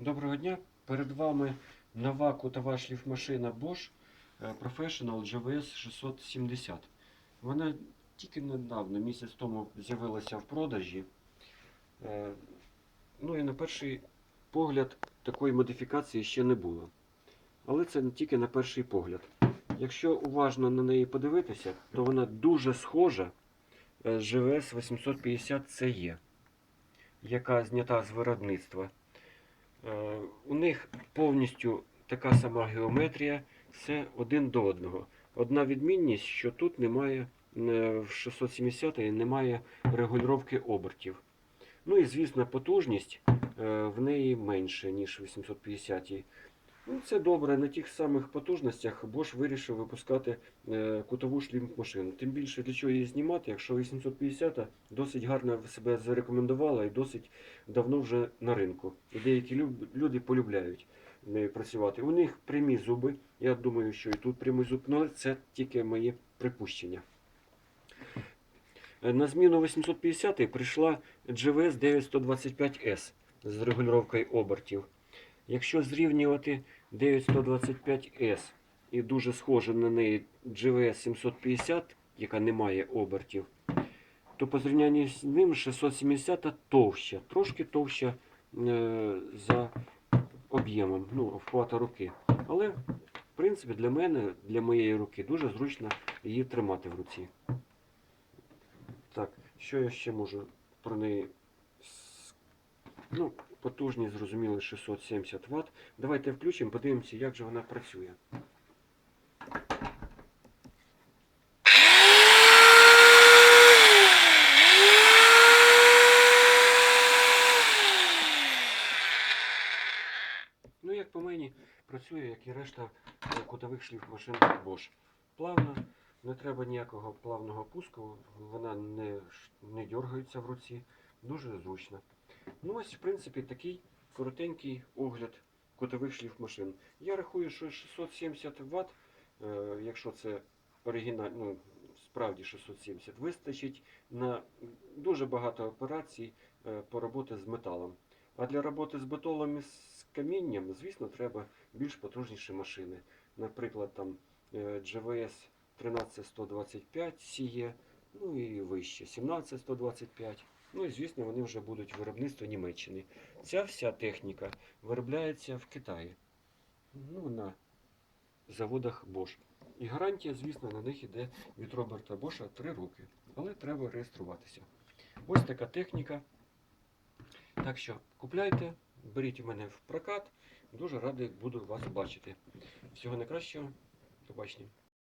Доброго дня. Перед вами нова кутова шліфмашина Bosch е, Professional GVS 670. Вона тільки недавно, місяць тому, з'явилася в продажі. Е, Ну і на перший погляд такої модифікації ще не було. Але це не тільки на перший погляд. Якщо уважно на неї подивитися, то вона дуже схожа е, з GVS 850 CE, яка знята з виробництва. Е, У них повністю така сама геометрія, все один до одного. Одна відмінність, що тут немає е, в 670 немає регулювання обертів. Ну і звісно, потужність е, в неї менше, ніж в 850. Ну, це добре, на тих самих потужностях Bosch вирішив випускати е, кутову шлімф-машину. Тим більше для чого її знімати, якщо 850 досить гарно себе зарекомендувала і досить давно вже на ринку. І деякі люди полюбляють нею працювати. У них прямі зуби. Я думаю, що і тут прямий зуб, але це тільки мої припущення. Е, На зміну 850 прийшла GVS 9125S з регулюванням обертів. Якщо зрівнювати 9125S і дуже схоже на неї GVS 750, яка не має обертів, то по зрівнянні з ним 670 товща, трошки товща е, за об'ємом, ну, обхвата руки. Але, в принципі, для мене, для моєї руки, дуже зручно її тримати в руці. Так, що я ще можу про неї? Ну, потужність, зрозуміло, 670 Вт. Давайте включимо, подивимося, як же вона працює. Ну, як по мені, працює, як і решта е, кутових шліфмашин Bosch. Плавно, не треба ніякого плавного пуску, вона не, не дергається в руці, дуже зручно. Ну ось, в принципі, такий коротенький огляд кутових шліфмашин. Я рахую, що 670 Вт, е, якщо це оригіналь, ну, справді 670, вистачить на дуже багато операцій е, по роботи з металом. А для роботи з бетоном і з камінням, звісно, треба більш потужніші машини. Наприклад, там е, GVS 13125 CE, ну і вище 17125. Ну і звісно, вони вже будуть виробництво Німеччини. Ця вся техніка виробляється в Китаї. Ну, на заводах Bosch. І гарантія, звісно, на них іде від Роберта Боша 3 роки. Але треба реєструватися. Ось така техніка. Так що купляйте, беріть у мене в прокат. Дуже радий буду вас бачити. Всього найкращого. До побачення.